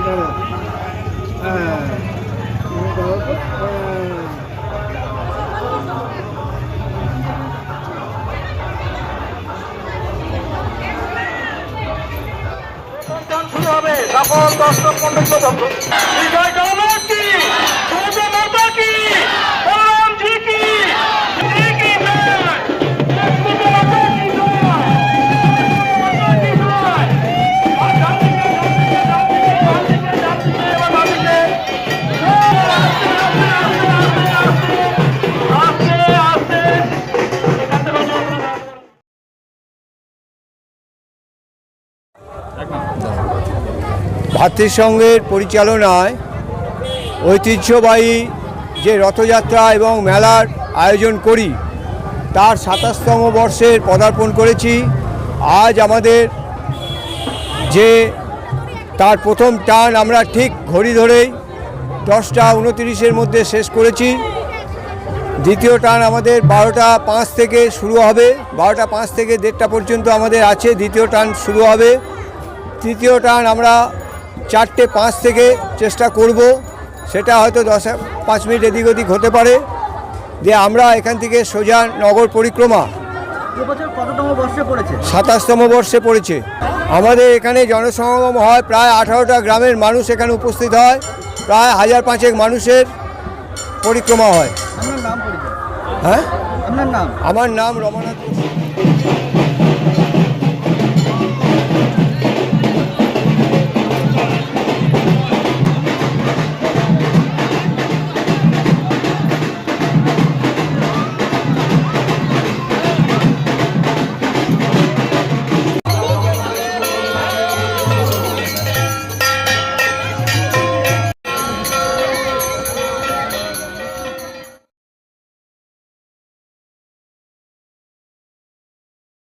শুরু হ্যাঁ। হবে সকল দর্শক মন্ডল বিজয় করবে ভাতৃসংঘের পরিচালনায় ঐতিহ্যবাহী যে রথযাত্রা এবং মেলার আয়োজন করি, তার সাতাশতম বর্ষের পদার্পণ করেছি। আজ আমাদের যে তার প্রথম টান আমরা ঠিক ঘড়ি ধরেই দশটা উনতিরিশের মধ্যে শেষ করেছি। দ্বিতীয় টান আমাদের বারোটা পাঁচ থেকে শুরু হবে। বারোটা পাঁচ থেকে দেড়টা পর্যন্ত আমাদের আছে। দ্বিতীয় টান শুরু হবে। তৃতীয় টান আমরা চারটে পাঁচ থেকে চেষ্টা করব। সেটা হয়তো দশ পাঁচ মিনিট এদিক ওদিক হতে পারে। যে আমরা এখান থেকে সোজা নগর পরিক্রমা। সাতাশতম বর্ষে পড়েছে। আমাদের এখানে জনসমাগম হয় প্রায় আঠারোটা গ্রামের মানুষ এখানে উপস্থিত হয়। প্রায় হাজার পাঁচেক মানুষের পরিক্রমা হয়। হ্যাঁ? আমার নাম রমনাথ।